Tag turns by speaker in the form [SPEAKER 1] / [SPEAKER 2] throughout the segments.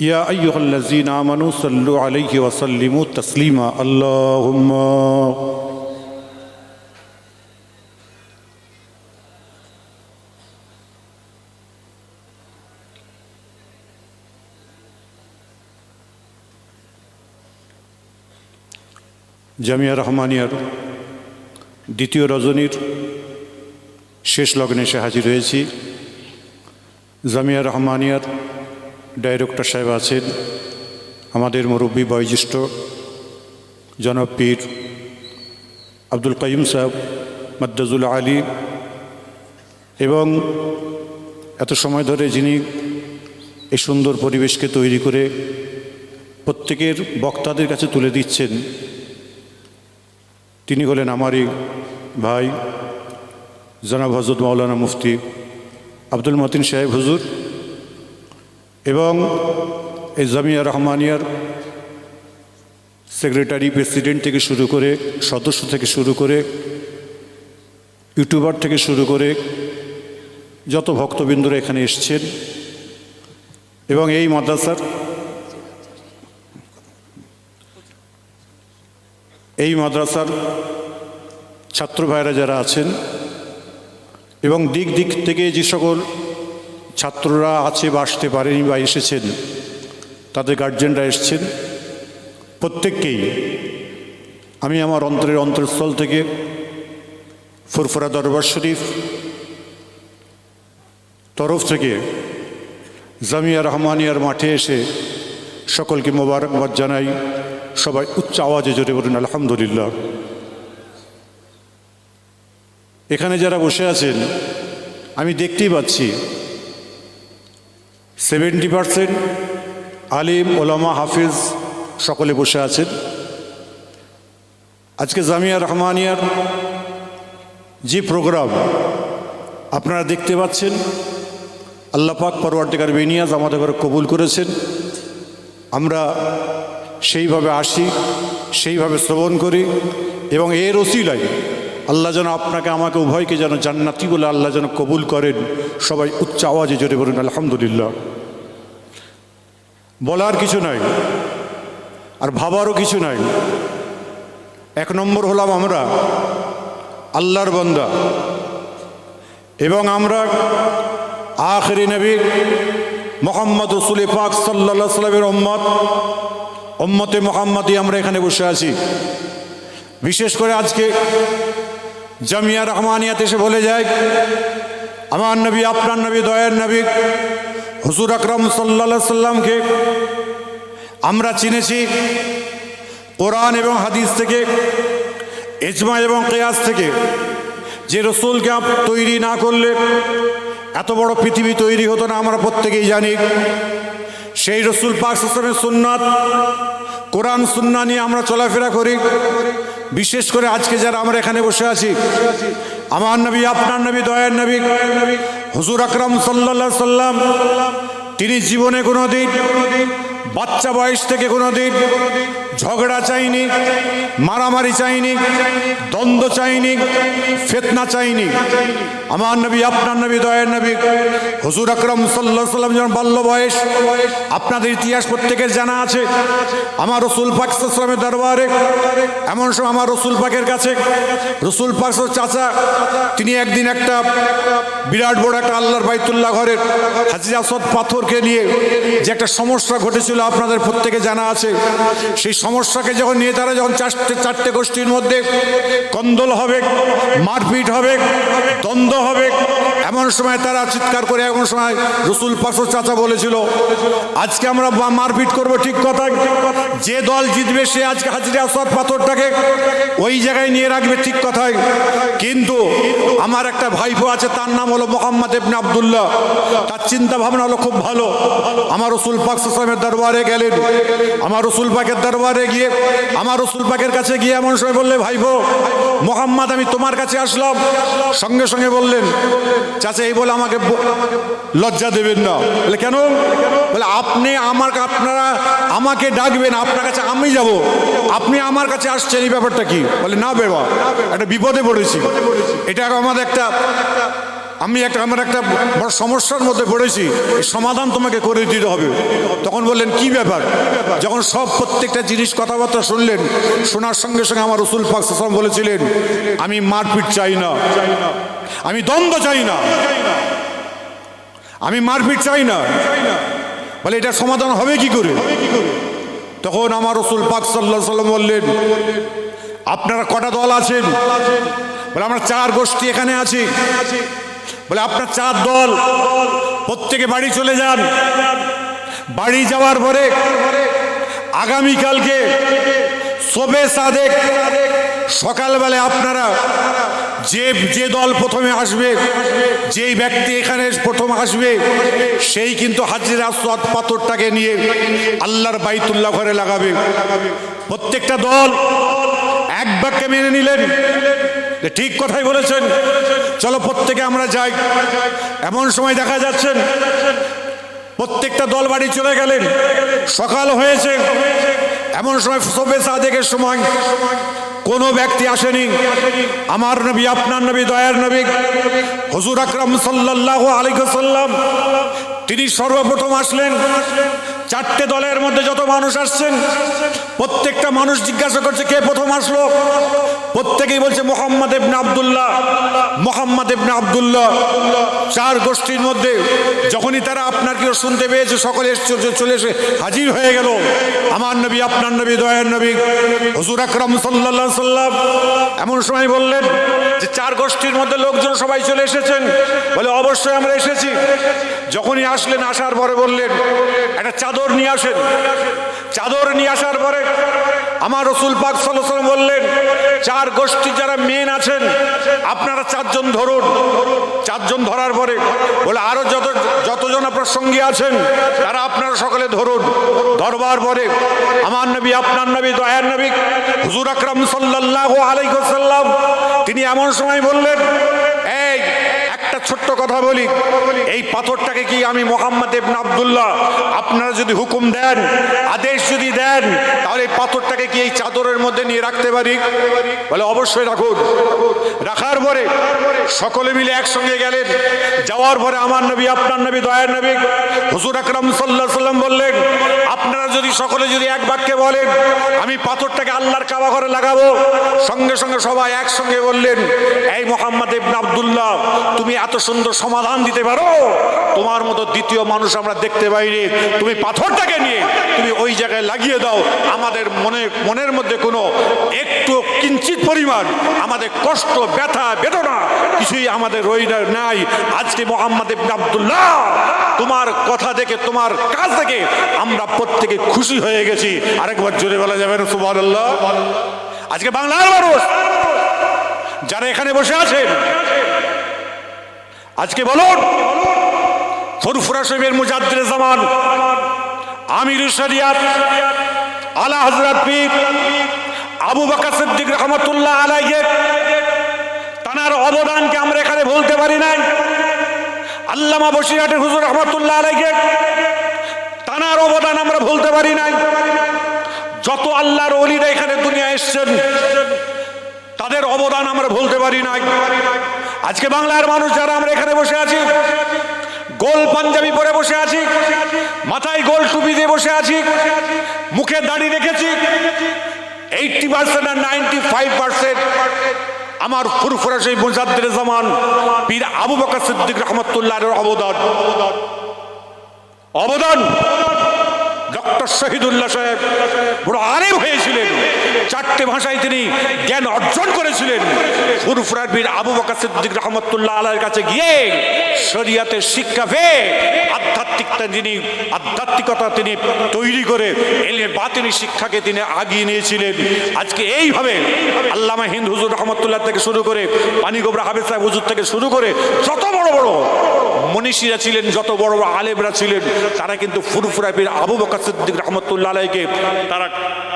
[SPEAKER 1] يا أيها الذين آمنوا صلوا عليه وسلموا تسليما اللهم জামিয়া রহমানিয়ার দ্বিতীয় রজনীর শেষ লগ্নে এসে হাজির হয়েছি জামিয়া রহমানিয়ার ডাইরেক্টর সাহেব আছেন, আমাদের মুরব্বী বয়োজ্যেষ্ঠ জনাব পীর আব্দুল কাইম সাহেব মাদ্দাজুল আলী এবং এত সময় ধরে যিনি এই সুন্দর পরিবেশকে তৈরি করে প্রত্যেকের বক্তাদের কাছে তুলে দিচ্ছেন, তিনি হলেন আমারই ভাই জনাব হজরত মাওলানা মুফতি আব্দুল মতিন সাহেব হুজুর। এবং এই জামিয়া রহমানিয়ার সেক্রেটারি প্রেসিডেন্ট থেকে শুরু করে সদস্য থেকে শুরু করে ইউটিউবার থেকে শুরু করে যত ভক্তবৃন্দরা এখানে এসছেন এবং এই মাদ্রাসার এই মাদ্রাসার ছাত্র ভাইরা যারা আছেন এবং দিক দিক থেকে যে সকল ছাত্ররা আছে বা আসতে পারেনি বা এসেছেন, তাদের গার্জেনরা এসছেন। প্রত্যেককেই আমি আমার অন্তরের অন্তরস্থল থেকে ফুরফুরা দরবার শরীফ তরফ থেকে জামিয়া রহমানিয়ার মাঠে এসে সকলকে মোবারকবাদ জানাই। সবাই উচ্চ আওয়াজে জোরে বলুন, আলহামদুলিল্লাহ। এখানে যারা বসে আছেন, আমি দেখতেই পাচ্ছি সেভেন্টি পারসেন্ট আলিম, ওলামা, হাফিজ সকলে বসে আছেন। আজকে জামিয়া রহমানিয়ার যে প্রোগ্রাম আপনারা দেখতে পাচ্ছেন আল্লাপাক পরওয়ার্টিকার বেনিয়াজ আমাদের ঘরে কবুল করেছেন। আমরা সেইভাবে আসি, সেইভাবে শ্রবণ করি এবং এর ওসিলাই আল্লাহ যেন আপনাকে, আমাকে, উভয়কে যেন জান্নাতি বলে আল্লাহ যেন কবুল করেন। সবাই উচ্চ আওয়াজে জোরে বলুন, আলহামদুলিল্লাহ। বলার কিছু নাই, আর ভাবারও কিছু নাই। এক নম্বর হলাম আমরা, আল্লাহর বন্দা। এবং আমরা আখরি নবী মোহাম্মদ রসুল পাক সাল্লা সাল্লামের ওম্মত ওম্মতে মোহাম্মদই আমরা এখানে বসে আছি। বিশেষ করে আজকে জামিয়া রহমানিয়াত এসে বলে যায়, আমার নবী, আপনার নবী, দয়ের নবী, হুজুর আকরম সাল্লা সাল্লামকে আমরা চিনেছি। কোরআন এবং হাদিস থেকে এজমা এবং কেয়াস থেকে, যে রসুলকে তৈরি না করলে এত বড় পৃথিবী তৈরি হতো না, আমরা প্রত্যেকেই জানি। সেই রসুল পাক ইসলামের সুন্নাত, কোরআন, সুন্না নিয়ে আমরা চলাফেরা করি। বিশেষ করে আজকে যারা আমরা এখানে বসে আছি, আমার নবী, আপনার নবী, দয়ার নবী, হুজুর আকরম সাল্লা সাল্লাম তিনি জীবনে কোনো দিন বাচ্চা বয়স থেকে কোনো দিন ঝগড়া চাইনি, মারামারি চাইনি, দ্বন্দ্ব চাইনি, ফেতনা চাইনি। আমার নবী, আপনার নবী, দয়ের নবী, হুজুর আকরম সাল্লাহ সাল্লাম যখন বাল্য বয়স, আপনাদের ইতিহাস প্রত্যেকের জানা আছে। আমার রসুল পাকিস্তামের দরবারে, এমন সময় আমার রসুল পাকের কাছে, রসুল পাক চাচা, তিনি একদিন একটা বিরাট বড় একটা আল্লাহর বাইতুল্লাহ ঘরের হাজির আসদ পাথরকে নিয়ে যে একটা সমস্যা ঘটেছিল, আপনাদের প্রত্যেকে জানা আছে। সেই সমস্যাকে যখন নিয়ে তারা যখন চারটে চারটে গোষ্ঠীর মধ্যে কন্দল হবে, মারপিট হবে, দ্বন্দ্ব হবে, এমন সময় তারা চিৎকার করে, এমন সময় রসুল পাশর চাচা বলেছিল, আজকে আমরা মারপিট করব ঠিক কথা যে দল জিতবে সে আজকে হাজিরে আসাদ পাথরটাকে ওই জায়গায় নিয়ে রাখবে ঠিক কথাই কিন্তু আমার একটা ভাইপো আছে, তার নাম হলো মোহাম্মদ ইবনে আবদুল্লাহ। তার চিন্তা ভাবনা হলো খুব ভালো। আমার রসুল পাক সালামের দরবারে গেলেন। আমার রসুল পাকের দরবারে গিয়ে, আমার রসুল পাকের কাছে গিয়ে এমন সময় বললে, ভাইপো, মোহাম্মদ, আমি তোমার কাছে আসলাম। সঙ্গে সঙ্গে বললেন, চাচা, এই বলে আমাকে লজ্জা দেবেন না। বলে, কেন? বলে, আপনি আমার আপনারা আমাকে ডাকবেন, আপনার কাছে আমি যাব। আপনি আমার কাছে আসছেন, এই ব্যাপারটা কি? বলে, না বেবা, একটা বিপদে পড়েছি। এটা আমাদের একটা আমি একটা, আমার একটা বড় সমস্যার মধ্যে পড়েছি। সমাধান তোমাকে করে দিতে হবে। তখন বললেন, কি ব্যাপার? যখন সব প্রত্যেকটা জিনিস কথাবার্তা শুনলেন, শোনার সঙ্গে সঙ্গে আমার রসুল পাক সাল্লাম বলেছিলেন, আমি মারপিট চাই না। আমি দ্বন্দ্ব চাই না। আমি মারপিট চাই না। বলে, এটা সমাধান হবে কি করে? তখন আমার রসুল পাক সাল্লাহ সাল্লাম বললেন, আপনারা কটা দল আছেন? বলে, আমরা চার গোষ্ঠী এখানে আছি। বলে, আপনার চার দল, প্রত্যেকে বাড়ি চলে যান। বাড়ি যাওয়ার পরে আগামীকালকে সবে সাদেক সকালবেলায় আপনারা যে যে দল প্রথমে আসবে, যেই ব্যক্তি এখানে প্রথম আসবে, সেই কিন্তু হাজির আসওয়াদ পাথরটাকে নিয়ে আল্লাহর বাইতুল্লাহ ঘরে লাগাবে। প্রত্যেকটা দল এক বাক্যে মেনে নিলেন। যে ঠিক কথাই বলেছেন। চলো প্রত্যেকে আমরা যাই। এমন সময় দেখা যাচ্ছেন প্রত্যেকটা দল বাড়ি চলে গেলেন। সকাল হয়েছে। এমন সময় সবে সাদেকের সময় কোনো ব্যক্তি আসেনি। আমার নবী, আপনার নবী, দয়ার নবী, হুজুর আকরাম আলাইহি সাল্লাম তিনি সর্বপ্রথম আসলেন। চারটে দলের মধ্যে যত মানুষ আসছেন, প্রত্যেকটা মানুষ জিজ্ঞাসা করছে, কে প্রথম আসলো? প্রত্যেকেই বলছে, মোহাম্মদ ইবনে আব্দুল্লাহ, মোহাম্মদ ইবনে আব্দুল্লাহ। চার গোষ্ঠীর মধ্যে যখনই তারা আপনার কেউ শুনতে পেয়েছে, সকলে চলে এসে হাজির হয়ে গেল। আমার নবী, আপনার নবী, দয়ার নবী, হুজুর আকরাম সাল্লাল্লাহু সাল্লাম এমন সময় বললেন যে, চার গোষ্ঠীর মধ্যে লোকজন সবাই চলে এসেছেন। বলে, অবশ্যই আমরা এসেছি। যখনই আসলেন, আসার পরে বললেন, একটা চাদর নিয়ে আসেন। চাদর নিয়ে আসার পরে আমার রসুল পাক ওয়াসাল্লাম বললেন, চার গোষ্ঠী যারা মেন আছেন, আপনারা চারজন ধরুন। চারজন ধরার পরে বলে, আরও যত, যতজন আপনার সঙ্গী আছেন, তারা আপনারা সকলে ধরুন। ধরবার পরে আমার নবী, আপনার নবী, দয়ার নবী হুজুর আকরাম সাল্লাল্লাহু আলাইহি ওয়াসাল্লাম, তিনি এমন সময় বললেন ছোট্ট কথা বলি, এই পাথরটাকে কি আমি মোহাম্মদ ইবনে আব্দুল্লাহ আপনারা যদি হুকুম দেন, আদেশ যদি দেন, তাহলে এই পাথরটাকে কি এই চাদরের মধ্যে নিয়ে রাখতে পারি? বলে অবশ্যই রাখুন। রাখার পরে সকলে মিলে একসঙ্গে গেলেন। যাওয়ার পরে আমার নবী, আপনার নবী, দয়ার নবী হুজুর আকরাম সাল্লাহ সাল্লাম বললেন, আপনারা যদি সকলে যদি এক বাক্যে বলেন, আমি পাথরটাকে আল্লাহর কাবা ঘরে লাগাবো, সঙ্গে সঙ্গে সবাই একসঙ্গে বললেন, এই মোহাম্মদ ইবনে আব্দুল্লাহ, তুমি এত সুন্দর সমাধান দিতে পারো। তোমার মতো দ্বিতীয় মানুষ আমরা দেখতে পাইনি। তুমি পাথরটাকে নিয়ে তুমি ওই জায়গায় লাগিয়ে দাও। আমাদের মনে, মনের মধ্যে কোনো একটু কিঞ্চিত পরিমাণ আমাদের কষ্ট, ব্যথা, বেদনা কিছুই আমাদের রই নাই। আজকে মোহাম্মদ ইবনে আব্দুল্লাহ, তোমার কথা দেখে, তোমার কাজ দেখে আমরা প্রত্যেকে খুশি হয়ে গেছি। আরেকবার জোরে বলা যাবে না, সুবহানাল্লাহ। আজকে বাংলার মানুষ যারা এখানে বসে আছেন আজকে বলুন ফুরফুরা শরীফের মুজাদ্দির জামান আমির শরিয়াত, আলা হযরত পীর আবু বকর সিদ্দিক রহমতুল্লাহ আলাইহি, তানার অবদানকে আমরা এখানে বলতে পারি নাই। আল্লামা বসিরহাটের হুজুর রহমতুল্লাহ আলাইহি, তানার অবদান আমরা ভুলতে পারি নাই। যত আল্লাহর অলিরা এখানে দুনিয়া এসছেন, তাদের অবদান আমরা ভুলতে পারি নাই। আজকে বাংলার মানুষ যারা আমরা এখানে বসে আছি, গোল পাঞ্জাবি পরে বসে আছি, মাথায় গোল টুপি দিয়ে বসে আছি, মুখে দাড়ি রেখেছি এইটটি পার্সেন্ট আর নাইনটি ফাইভ পার্সেন্ট আমার ফুরফুরা সেই মুজাদ্দের জামান পীর আবু বকর সিদ্দিক রহমতুল্লাহের অবদান। অবদান ডক্টর শহীদুল্লাহ সাহেব বড় আরেম হয়েছিলেন। চারটে ভাষায় তিনি জ্ঞান অর্জন করেছিলেন। ফুরফুরার আবু বকর সিদ্দিক রহমতুল্লাহ আলার কাছে গিয়ে শরিয়াতের শিক্ষা পেয়ে আধ্যাত্মিকতা তিনি আধ্যাত্মিকতা তিনি তৈরি করে এলের বাতিনি শিক্ষাকে তিনি আগিয়ে নিয়েছিলেন। আজকে এইভাবে আল্লামা হিন্দ হুজুর রহমতুল্লাহ থেকে শুরু করে পানিগোবরা হাবিব সাহেব হুজুর থেকে শুরু করে, যত বড় বড় মনীষীরা ছিলেন, যত বড় বড় আলেমরা ছিলেন, তারা কিন্তু ফুরফুরা পীর আবু বকর সিদ্দিক রহমতুল্লাহ আলাইকে তারা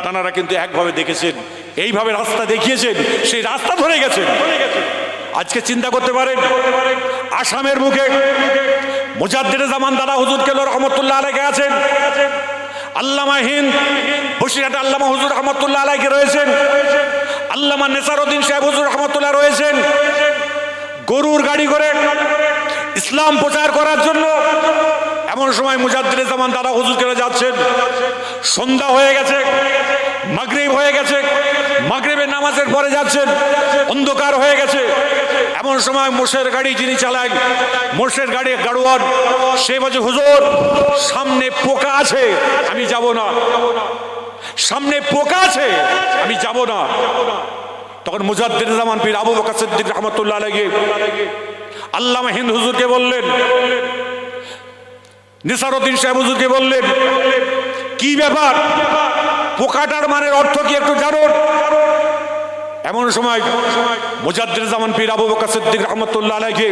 [SPEAKER 1] তারা কিন্তু একভাবে দেখেছেন, এইভাবে রাস্তা দেখিয়েছেন, সেই রাস্তা ধরে গেছেন। আজকে চিন্তা করতে পারেন, আসামের মুখে মুজাদ্দির জামান দাদা হুজুর কেল রহমতুল্লাহ আলাইকে আছেন, আল্লামা হিন্দ, বসিরহাটে আল্লামা হুজুর রহমতুল্লাহ আলাইকে রয়েছেন, আল্লামা নেসারউদ্দিন সাহেব হুজুর রহমতুল্লাহ রয়েছেন, গরুর গাড়ি করে ইসলাম প্রচার করার জন্য এমন সময় মুজাদ্দির জামান দাদা হুজুর করে যাচ্ছেন, সন্ধ্যা হয়ে গেছে মাগরিব হয়ে গেছে। মাগরিবের নামাজের পরে যাচ্ছেন। অন্ধকার হয়ে গেছে। এমন সময় মোষের গাড়ি যিনি চালান, মোষের গাড়ি গাড়োয়ান, সে বলছে, হুজুর, সামনে পোকা আছে, আমি যাব না। সামনে পোকা আছে, আমি যাব না। তখন মুজাদ্দিন জামান পীর আবু বকর সিদ্দিক রহমতুল্লাহ আলাইহি আল্লামা হিন্দ হুজুরকে বললেন, নিসারুদ্দিন সাহেব হুজুরকে বললেন, কি ব্যাপার? পোকাটার মানের অর্থ কি একটু জানুন? এমন সময় জামান পীর আবু বকর সিদ্দিক রহমতুল্লাহ আলাইহি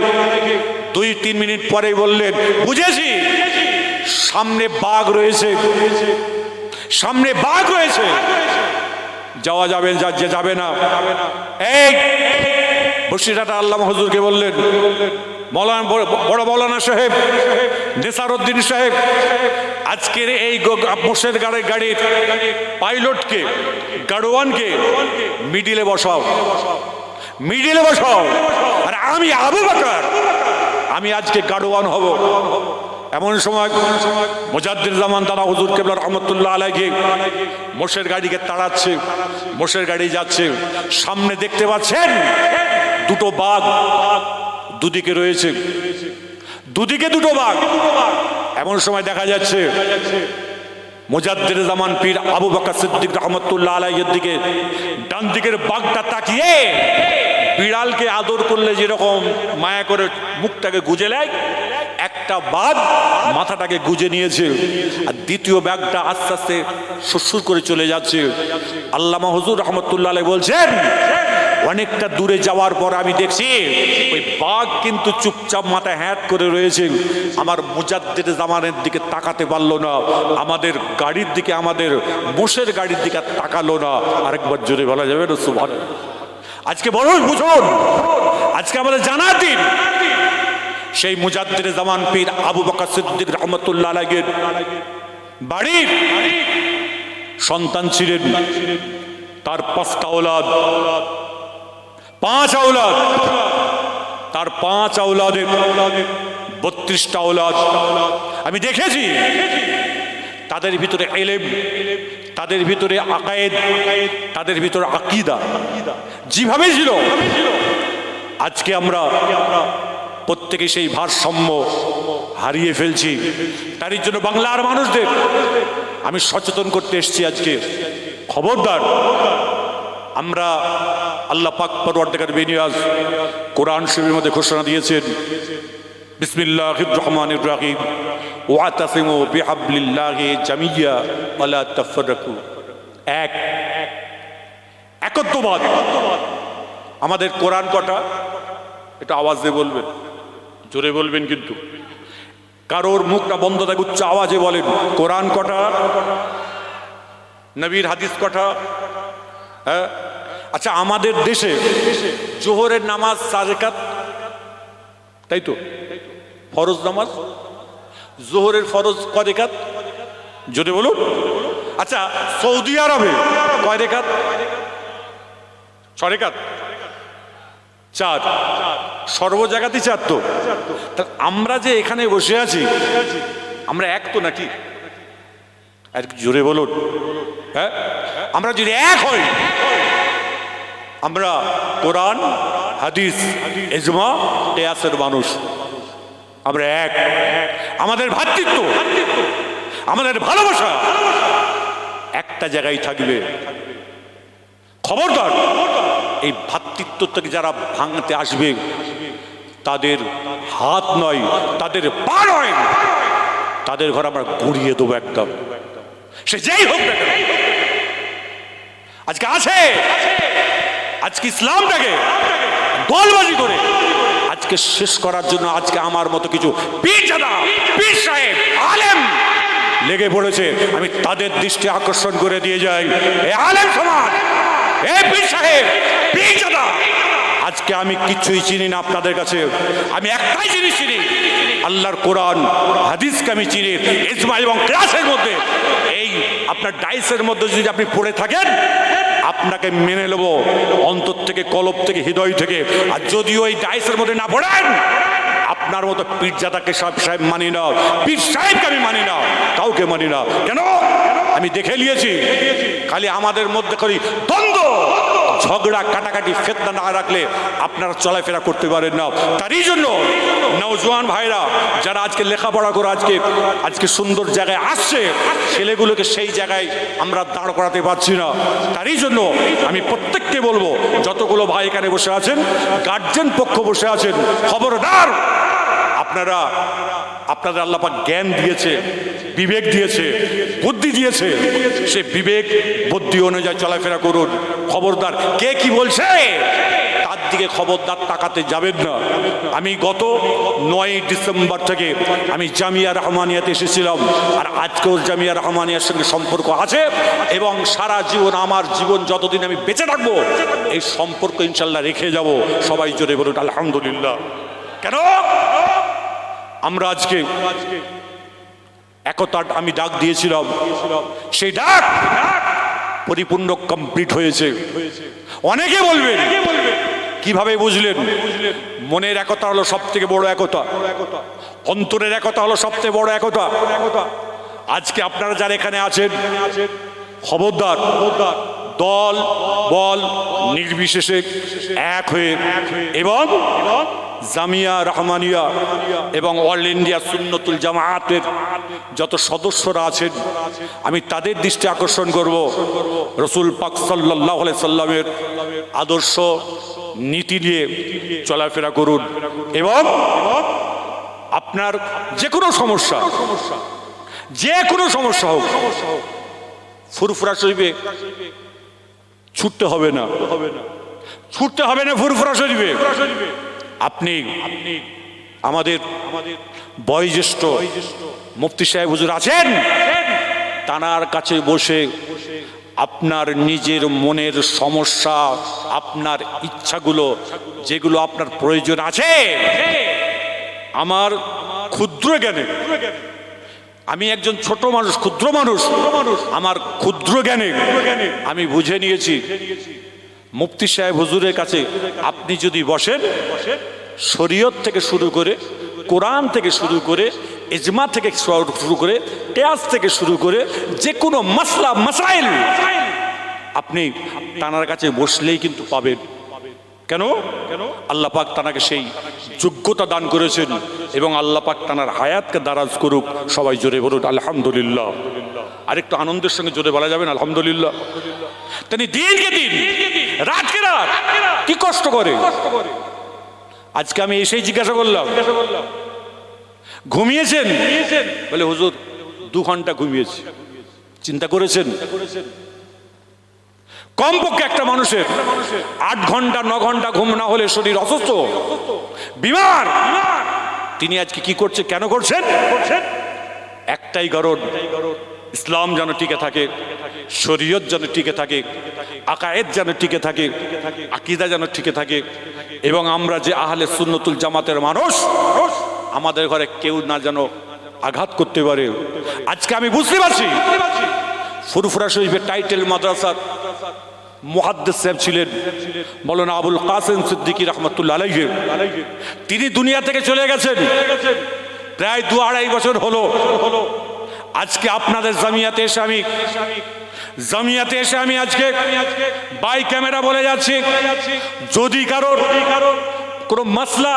[SPEAKER 1] দুই, তিন মিনিট পরে বললেন, বুঝেছি, সামনে বাঘ রয়েছে। সামনে বাঘ রয়েছে। যাওয়া যাবে যা যে যাবে না। এই বসিরাটা আল্লাহ হুজুরকে বললেন, মৌলানা বড় মৌলানা সাহেব নেসারুদ্দিন সাহেব, আজকের এই মোষের গাড়ির গাড়ির পাইলটকে, গাড়োয়ানকে মিডিলে বসাও। মিডিলে বসাও। আর আমি আবু বাকার। আমি আজকে গাড়োয়ান হব। এমন সময় মুজাদ্দির জামান তারা হুজুর কেবলার রহমতুল্লাহ আলাইকে মোষের গাড়িকে তাড়াচ্ছে মোষের গাড়ি যাচ্ছে। সামনে দেখতে পাচ্ছেন দুটো বাঘ দুদিকে রয়েছে। দুদিকে দুটো বাঘ। এমন সময় দেখা যাচ্ছে মুজাদ্দির জামান পীর আবু বকর সিদ্দিক রহমতুল্লাহ আলাইয়ের দিকে ডান দিকের বাঘটা তাকিয়ে বিড়ালকে আদর করলে যেরকম মায়া করে মুখটাকে গুজে নেয়, একটা বাঘ মাথাটাকে গুজে নিয়েছে আর দ্বিতীয় ব্যাগটা আস্তে আস্তে সুসুর করে চলে যাচ্ছে। আল্লামা হুজুর রহমতুল্লাহ বলছেন অনেকটা দূরে যাওয়ার পর আমি দেখছি, ওই বাঘ কিন্তু চুপচাপ মাথায় হ্যাট করে রয়েছে। আমার মুজাদ্দের জামানের দিকে তাকাতে পারল না, আমাদের গাড়ির দিকে, আমাদের মোষের গাড়ির দিকে তাকালো না। আরেকবার জোরে বলা যাবে না সুভান আজকে বলুন, বুঝুন, আজকে আমাদের জানার দিন। সেই মুজাদ্দের জামান পীর আবু বকর সিদ্দিক রহমতুল্লাহ আলাইয়ের বাড়ির সন্তান ছিলেন। তার পাঁচটা ওলাদ। পাঁচ আওলাদ। তার পাঁচ আওলাদের বত্রিশটা আওলাদ। আমি দেখেছি। তাদের ভিতরে এলেম, তাদের ভিতরে আকায়েদ, তাদের ভিতরে আকিদা। যেভাবে ছিল, আজকে আমরা প্রত্যেকে সেই ভারসাম্য হারিয়ে ফেলছি। তারই জন্য বাংলার মানুষদের আমি সচেতন করতে এসেছি আজকে। খবরদার আমরা আল্লাহ পাক পরওয়ার্দেকার বেনিয়াজ কোরআন শরীফের মধ্যে ঘোষণা দিয়েছেন, বিসমিল্লাহির রহমানির রহিম, ওয়াতাসিমু বিহাবলিল্লাহি জামিয়া ওয়ালা তাফাররাকু। এক, একত্ববাদ। আমাদের কোরআন কটা? এটা আওয়াজ দিয়ে বলবেন, জোরে বলবেন কিন্তু। কারোর মুখটা বন্ধ থাকে, উচ্চ আওয়াজে বলেন, কোরআন কটা? নবীর হাদিস কটা? হ্যাঁ? আচ্ছা আমাদের দেশে জোহরের নামাজ সারেকাত তাই তো? ফরজ নামাজ? জোহরের ফরজ কয় যদি বলুন। আচ্ছা সৌদি আরবে কয় রেখাত? ছ রেখাত? চার। সর্ব জায়গাতেই চার তো। তা আমরা যে এখানে বসে আছি, আমরা এক তো নাকি? আর জোরে বলুন। হ্যাঁ? আমরা যদি এক হই, আমরা কোরআন, হাদিস এজমা কেয়াসের মানুষ। আমরা এক। আমাদের ভাতৃত্ব, আমাদের ভালোবাসা একটা জায়গায় থাকবে। খবরদার, এই ভাতৃত্ব থেকে যারা ভাঙতে আসবে, তাদের হাত নয়, তাদের পা নয়, তাদের ঘর আমরা গড়িয়ে দেবো একদম। সে যেই হোক না। আজকে আছে আজকে ইসলামটাকে দলবাজি করে। আজকে শেষ করার জন্য আজকে আমার মতো কিছু পীর সাহেব, আলেম লেগে পড়েছে। আমি তাদের দৃষ্টি আকর্ষণ করে দিয়ে যাই। এ আলেম সমাজ, এ পীর সাহেব, পীর আজকে আমি কিছুই চিনি না আপনাদের কাছে। আমি একটাই জিনিস চিনি, আল্লাহর কোরআন, হাদিসকে আমি চিনি। ইসমাইল এবং ক্লাসের মধ্যে। এই আপনার ডাইসের মধ্যে যদি আপনি পড়ে থাকেন, আপনাকে মেনে নেব অন্তর থেকে, কলব থেকে, হৃদয় থেকে। আর যদিও এই ডাইসের মধ্যে না পড়েন, আপনার মতো পীরজাদাকে সব সাহেব মানি না, পীর সাহেবকে আমি মানি না, কাউকে মানি না। কেন? আমি দেখে নিয়েছি। খালি আমাদের মধ্যে করি দ্বন্দ্ব। ঝগড়া, কাটাকাটি, ফেতনা না রাখলে আপনারা চলাফেরা করতে পারেন না। তারই জন্য নওজোয়ান ভাইরা, যারা আজকে লেখাপড়া করে আজকে আজকে সুন্দর জায়গায় আসছে, ছেলেগুলোকে সেই জায়গায় আমরা দাঁড় করাতে পারছি না। তারই জন্য আমি প্রত্যেককে বলব, যতগুলো ভাই এখানে বসে আছেন গার্জেন পক্ষ বসে আছেন, খবরদার আপনারা, আপনাদের আল্লাপাক জ্ঞান দিয়েছে, বিবেক দিয়েছে, বুদ্ধি দিয়েছে, সে বিবেক, বুদ্ধি অনুযায়ী চলাফেরা করুন। খবরদার, কে কি বলছে? তার দিকে খবরদার তাকাতে যাবেন না। আমি গত নয় ডিসেম্বর থেকে আমি জামিয়া রহমানিয়াতে এসেছিলাম, আর আজকেও জামিয়া রহমানিয়ার সঙ্গে সম্পর্ক আছে, এবং সারা জীবন, আমার জীবন যতদিন আমি বেঁচে থাকব, এই সম্পর্ক ইনশাল্লাহ রেখে যাব। সবাই জোরে বলুন, আলহামদুলিল্লাহ। কেন? আমরা আজকে একতার, আমি ডাক দিয়েছিলাম। সেই ডাক পরিপূর্ণ কমপ্লিট হয়েছে। অনেকে বলবেন, কীভাবে বুঝলেন? মনের একতা হলো সব থেকে বড় একতা। অন্তরের একতা হলো সবচেয়ে বড় একতা। আজকে আপনারা যারা এখানে আছেন, খবরদার, দল, বল, নির্বিশেষে এক হয়ে এবং জামিয়া রহমানিয়া এবং অল ইন্ডিয়া সুন্নতুল জামায়াতের যত সদস্যরা আছেন, আমি তাদের দৃষ্টি আকর্ষণ করব। রসুল পাক সাল্লাহ সাল্লামের আদর্শ, নীতি নিয়ে চলাফেরা করুন এবং আপনার যে কোনো সমস্যা যে কোনো সমস্যা হোক, ফুরফুরা শরীফে ছুটতে হবে না, ছুটতে হবে না ফুরফুরা শরীফে। আপনি আমাদের আমাদের বয়োজ্যেষ্ঠ মুফতি সাহেব হুজুর আছেন? তানার কাছে বসে আপনার নিজের মনের সমস্যা, আপনার ইচ্ছাগুলো, যেগুলো আপনার প্রয়োজন আছে, আমার ক্ষুদ্র জ্ঞানে। আমি একজন ছোট মানুষ, ক্ষুদ্র মানুষ, আমার ক্ষুদ্র জ্ঞানে। আমি বুঝে নিয়েছি, মুফতি সাহেব হুজুরের কাছে আপনি যদি বসেন বসেন শরীয়ত থেকে শুরু করে, কোরআন থেকে শুরু করে, ইজমা থেকে শুরু করে টেয়াস থেকে শুরু করে, যে কোনো মাসলা, মাসাইল আপনি তানার কাছে বসলেই কিন্তু পাবেন। কেন? আল্লাহ পাক তানাকে সেই যোগ্যতা দান করেছেন এবং আল্লাহ পাক তানার হায়াতকে দারাজ করুক। সবাই জোরে বলুন, আলহামদুলিল্লাহ। আরেকটু আনন্দের সঙ্গে জোরে বলা যাবেন আলহামদুলিল্লাহ। তিনি দিনকে দিন রাত কি কষ্ট করে? আজকে আমি এসেই জিজ্ঞাসা করলাম। ঘুমিয়েছেন? বলে, হুজুর, দু ঘণ্টা ঘুমিয়েছি। চিন্তা করেছেন? কমপক্ষে একটা মানুষের আট ঘণ্টা, ন ঘণ্টা ঘুম না হলে শরীর অসুস্থ, বিমার। তিনি আজকে কি করছে, কেন করছেন? একটাই কারণ ইসলাম যেন টিকে থাকে শরীয়ত যেন টিকে থাকে আকায়েদ যেন টিকে থাকে আকিদা যেন টিকে থাকে। এবং আমরা যে আহলে সুন্নতুল জামাতের মানুষ আমাদের ঘরে কেউ না যেন আঘাত করতে পারে। আজকে আমি বুঝতে পারছি ফুরফুরা শরীফের টাইটেল মাদ্রাসার মুহাদ্দিস সাহেব ছিলেন বলেন আবুল কাসেম সিদ্দিকী রহমতুল্লাহ আলাইহি। তিনি দুনিয়া থেকে চলে গেছেন। প্রায় দু আড়াই বছর হলো হলো আজকে আপনাদের জামিয়াতে এসে আমি, জামিয়াতে এসে আমি আজকে বাই ক্যামেরা বলে যাচ্ছি। যদি কারোর কোনো মাসলা,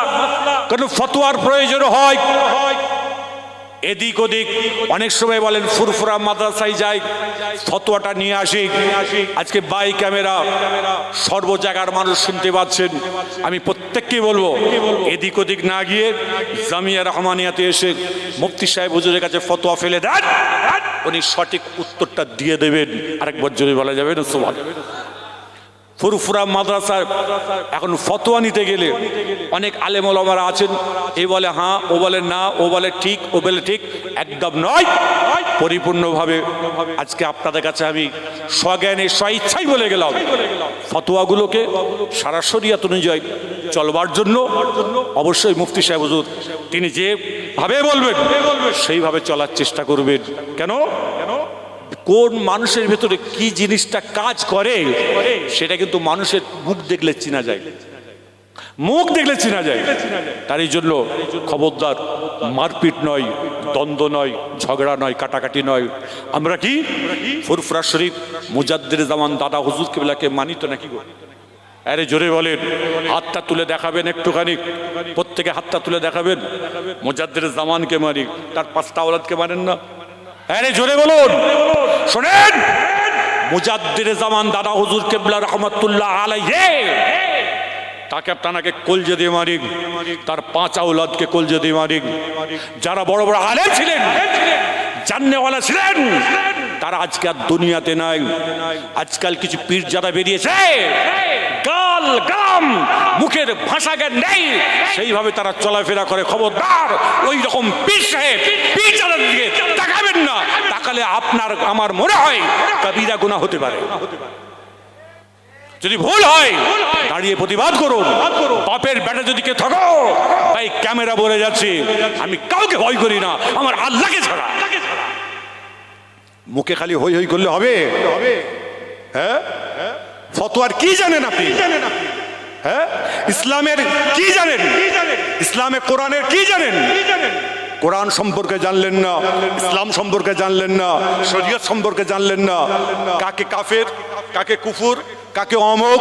[SPEAKER 1] কোনো ফতোয়ার প্রয়োজন হয় এদিক ওদিক অনেক সময় বলেন, ফুরফুরা মাদ্রাসায় যাই, ফতোয়াটা নিয়ে আসি। আজকে বাই ক্যামেরা, সর্ব জায়গার মানুষ শুনতে পাচ্ছেন। আমি প্রত্যেককে বলব, এদিক ওদিক না গিয়ে জামিয়া রহমানিয়াতে এসে মুফতি সাহেব হুজুরের কাছে ফতোয়া ফেলে দেন। উনি সঠিক উত্তরটা দিয়ে দেবেন। আরেকবার যদি বলা যাবে না সোমান ফুরফুরা মাদ্রাসার এখন ফতোয়া নিতে গেলে অনেক আলেমলামারা আছেন। এ বলে হ্যাঁ ও বলে না, ও বলে ঠিক, ও বলে ঠিক। একদম নয়। পরিপূর্ণভাবে আজকে আপনাদের কাছে আমি স্বজ্ঞানে স্বইচ্ছাই বলে গেলাম। ফতোয়াগুলোকে সারা শরিয়াত অনুযায়ী চলবার জন্য অবশ্যই মুফতি সাহেব তিনি যেভাবে বলবেন, সেইভাবে চলার চেষ্টা করবেন। কেন? কোন মানুষের ভেতরে কি জিনিসটা কাজ করে, সেটা কিন্তু মানুষের মুখ দেখলে চেনা যায়।
[SPEAKER 2] মুখ দেখলে চেনা যায়। তারই জন্য খবরদার, মারপিট নয়, দ্বন্দ্ব নয়, ঝগড়া নয়, কাটাকাটি নয়। আমরা কি? ফুরফুরা শরীফ মুজাদ্দের জামান দাদা হুজুর কেবলাকে মানি তো নাকি আরে জোরে বলেন, হাতটা তুলে দেখাবেন একটুখানি। প্রত্যেকে হাতটা তুলে দেখাবেন। মুজাদ্দের জামানকে মানি তার পাঁচটা আওলাদকে মানেন না। আরে জোরে বলুন। শোনেন মুজাদ্দের জামান দাদা হুজুর কেবলা রহমতুল্লাহ আলাইহে, তাকে আপনাকে কলজে দিয়ে মারিক, তার পাঁচ আউলাদকে কলজে দিয়ে মারিক। যারা বড় বড় আলেম ছিলেন জাননেওয়ালা ছিলেন, তারা আজকে আর দুনিয়াতে নাই। আজকাল কিছু পীর যারা বেরিয়েছে, গাল, গাম, মুখের ভাষা জ্ঞান নেই, সেইভাবে তারা চলাফেরা করে। খবরদার ওই রকম পীর সাহেব, পীর যারা তাকাবেন না, তাকালে আপনার, আমার মনে হয় কবিরা গুণা হতে পারে। যদি ভুল হয়, দাঁড়িয়ে প্রতিবাদ করুন। বাপের ব্যাটা যদি কে থাকো তাই ক্যামেরা বলে যাচ্ছে, আমি কাউকে ভয় করি না, আমার আল্লাহকে ছাড়া।
[SPEAKER 1] মুখে খালি হই হই করলে হবে? হ্যাঁ? ফতোয়ার কি জানেন আপনি? হ্যাঁ? ইসলামের কি জানেন? ইসলামে কোরআনের কি জানেন? কোরআন সম্পর্কে জানলেন না, ইসলাম সম্পর্কে জানলেন না, শরীয়ত সম্পর্কে জানলেন না। কাকে কাফের, কাকে কুফুর, কাকে অমক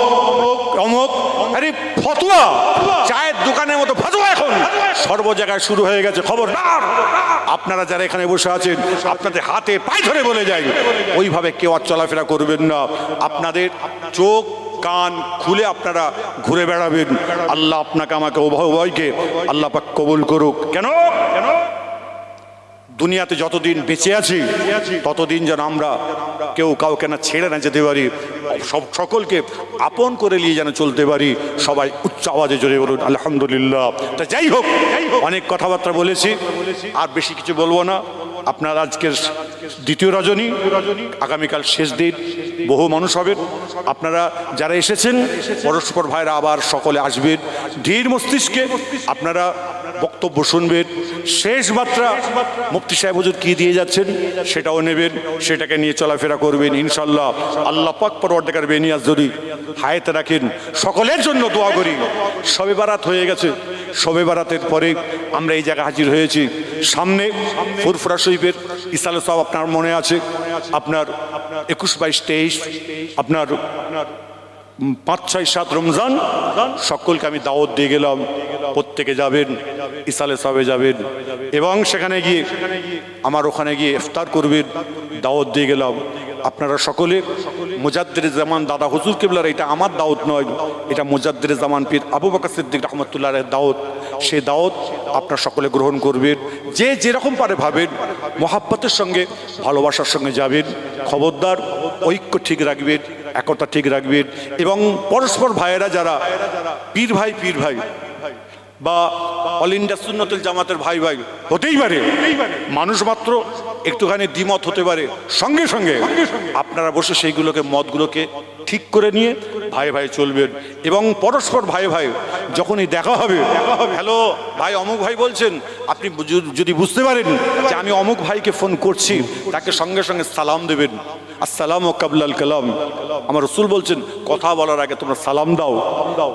[SPEAKER 1] অমক। আরে, ফতোয়া! চায়ের দোকানের মতো ফতোয়া এখন। সর্ব জায়গায় শুরু হয়ে গেছে খবর। আপনারা যারা এখানে বসে আছেন, আপনাদের হাতে পায়ে ধরে বলে যায় ওইভাবে কেউ আর চলাফেরা করবেন না। আপনাদের চোখ, কান খুলে আপনারা ঘুরে বেড়াবেন। আল্লাহ আপনাকে, আমাকে উভয় উভয়কে আল্লাহ পাক কবুল করুক। কেন কেন? দুনিয়াতে যতদিন বেঁচে আছি, ততদিন যেন আমরা কেউ কাউকে না ছেড়ে না যেতে পারি। সব সকলকে আপন করে নিয়ে যেন চলতে পারি। সবাই উচ্চ আওয়াজে জোরে বলুন, আলহামদুলিল্লাহ। তা যাই হোক, অনেক কথাবার্তা বলেছি, আর বেশি কিছু বলব না। আপনার আজকের দ্বিতীয় রজনী, আগামীকাল শেষ দিন, বহু মানুষ হবেন আপনারা যারা এসেছেন, পরস্পর ভাইরা আবার সকলে আসবেন। ধীর মস্তিষ্কে আপনারা বক্তব্য শুনবেন। শেষ মাত্রা মুফতি সাহেব হুজুর কি দিয়ে যাচ্ছেন সেটাও নেবেন, সেটাকে নিয়ে চলাফেরা করবেন ইনশাল্লাহ আল্লাহ পাক পরবর্তীকার বেনিয়াজ যদি হায়াতে রাখেন, সকলের জন্য দোয়া করি। সবে বারাত হয়ে গেছে। সবে বারাতের পরে আমরা এই জায়গায় হাজির হয়েছি। সামনে ফুরফুরা শরীফের ইসাল সাহেব আপনার মনে আছে? আপনার একুশ বাইশ তেইশ, আপনার পাঁচ ছয় সাত রমজান, সকলকে আমি দাওয়াত দিয়ে গেলাম। প্রত্যেকে যাবেন, ইসালে সবে যাবেন। এবং সেখানে গিয়ে আমার ওখানে গিয়ে ইফতার করবেন, দাওয়াত দিয়ে গেলাম। আপনারা সকলে মুজাদ্দের জামান, দাদা হুজুর কেবলার, এটা আমার দাওয়াত নয়। এটা মুজাদ্দের জামান পীর আবু বাকা সিদ্দিক রহমতুল্লাহের দাওয়াত। সে দাওয়াত আপনার সকলে গ্রহণ করবেন। যে যেরকম পারে ভাবেন, মহাব্বতের সঙ্গে, ভালোবাসার সঙ্গে যাবেন। খবরদার, ঐক্য ঠিক রাখবেন, একতা ঠিক রাখবেন। এবং পরস্পর ভাইয়েরা যারা, পীর ভাই পীর ভাই, বা অল ইন্ডিয়া সুন্নতুল জামাতের ভাই ভাই, হতেই পারে। মানুষ মাত্র একটুখানি দ্বিমত হতে পারে। সঙ্গে সঙ্গে আপনারা বসে সেইগুলোকে, মতগুলোকে ঠিক করে নিয়ে ভাই ভাই চলবেন এবং পরস্পর ভাই ভাই যখনই দেখা হবে, হ্যালো, ভাই অমুক ভাই বলছেন, আপনি যদি বুঝতে পারেন যে আমি অমুক ভাইকে ফোন করছি, তাকে সঙ্গে সঙ্গে সালাম দেবেন। আসসালাম ও কাবলাল কালাম। আমার রসুল বলছেন, কথা বলার আগে তোমরা সালাম দাও।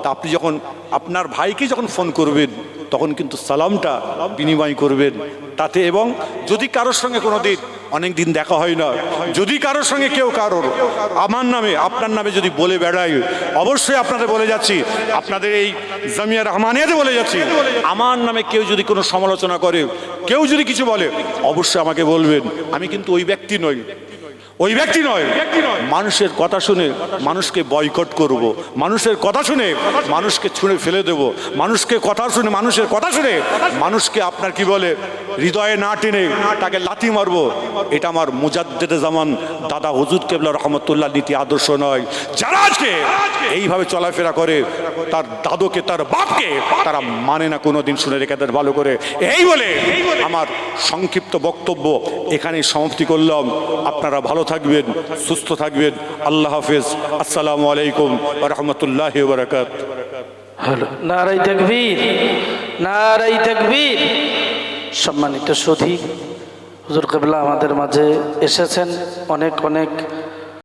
[SPEAKER 1] তা আপনি যখন, আপনার ভাইকে যখন ফোন করবেন তখন কিন্তু সালামটা বিনিময় করবেন তাতে এবং যদি কারোর সঙ্গে কোনো দিন অনেক দিন দেখা হয় না, যদি কারোর সঙ্গে কেউ কারোর আমার নামে, আপনার নামে যদি বলে বেড়ায়, অবশ্যই আপনাদের বলে যাচ্ছি, আপনাদের এই জামিয়া রহমানিয়াতে বলে যাচ্ছি, আমার নামে কেউ যদি কোনো সমালোচনা করে, কেউ যদি কিছু বলে, অবশ্যই আমাকে বলবেন। আমি কিন্তু ওই ব্যক্তি নই। ওই ব্যক্তি নয়। মানুষের কথা শুনে মানুষকে বয়কট করব। মানুষের কথা শুনে মানুষকে ছুঁড়ে ফেলে দেব। মানুষকে কথা শুনে মানুষের কথা শুনে মানুষকে আপনার কি বলে, হৃদয়ে না টেনে তাকে লাথি মারবো। এটা আমার মুজাদ্দেদ জামান দাদা হুজুর কেবলা রহমতুল্লাহ নীতি আদর্শ নয়। যারা আজকে এইভাবে চলাফেরা করে, তার দাদুকে, তার বাপকে তারা মানে না কোনোদিন শুনে রেখে দেন ভালো করে। এই বলে আমার সংক্ষিপ্ত বক্তব্য এখানেই সমাপ্তি করলাম। আপনারা ভালো থাকবেন, সুস্থ থাকবেন। আল্লাহ হাফেজ। আসসালামু আলাইকুম রহমতুল্লাহ বারাকাত
[SPEAKER 3] সম্মানিত সুধী হুজুর কেবলা আমাদের মাঝে এসেছেন। অনেক অনেক